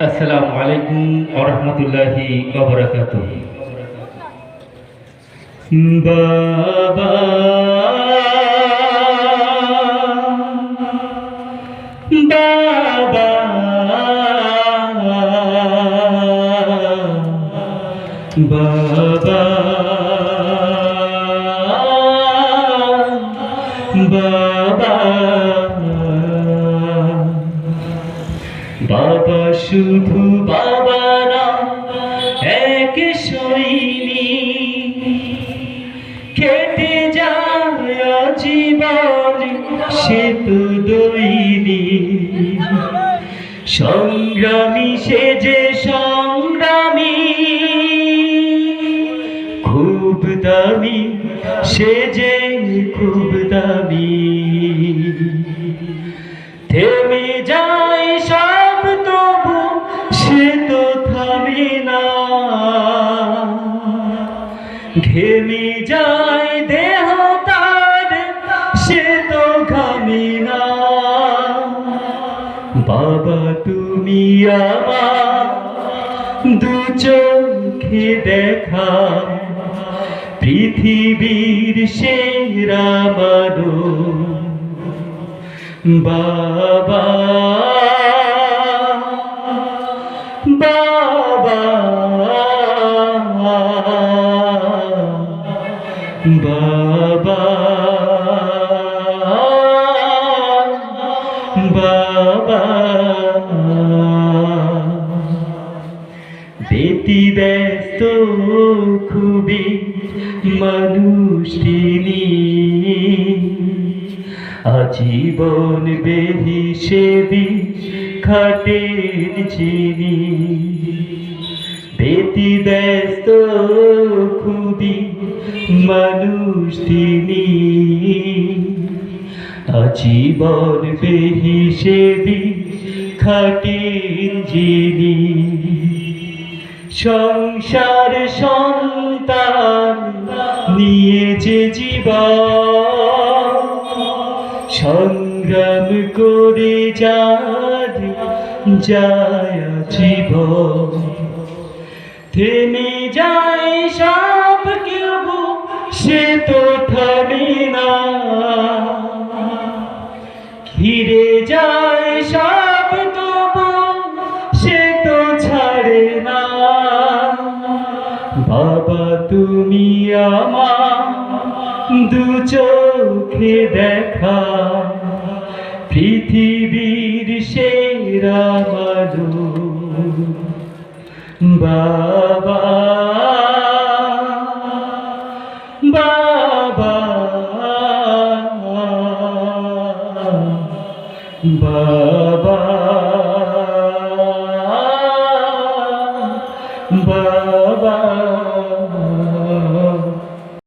আসসালামু আলাইকুম ওরহমতুল্লাহি ওবরাকাতুহ বাবা। বাবা। বাবা। বাবা। বাবা, শুধু বাবা না, এক সৈনিক কেটে যায় জীবন সে তো দৈনি। সংগ্রামী, সে যে সংগ্রামী। খুব দামি, সে যে খুব দামি। থামে না ঘেমে যায় দেহ তার, সে তো ঘামে না বাবা, তুমি আমার দু চোখে দেখা। পৃথিবীর সেরা বাবা বাবা। বাবা। বেতি তিনি। আজীবন চিনি বেতি ব্যস্ত মানুষ তিনি। আজীবন বেহিসেবি খাটেন যিনি। সংসার সন্তান নিয়ে যে জীবন। সংগ্রাম করে যার যায় জীবন থেমে যায় সে তো থামে না। ঘিরে যায় সব তবু, সে তো ছাড়ে না। বাবা, তুমি আমার দু চোখে দেখা। পৃথিবীর সেরা বাবা বাবা। বাবা।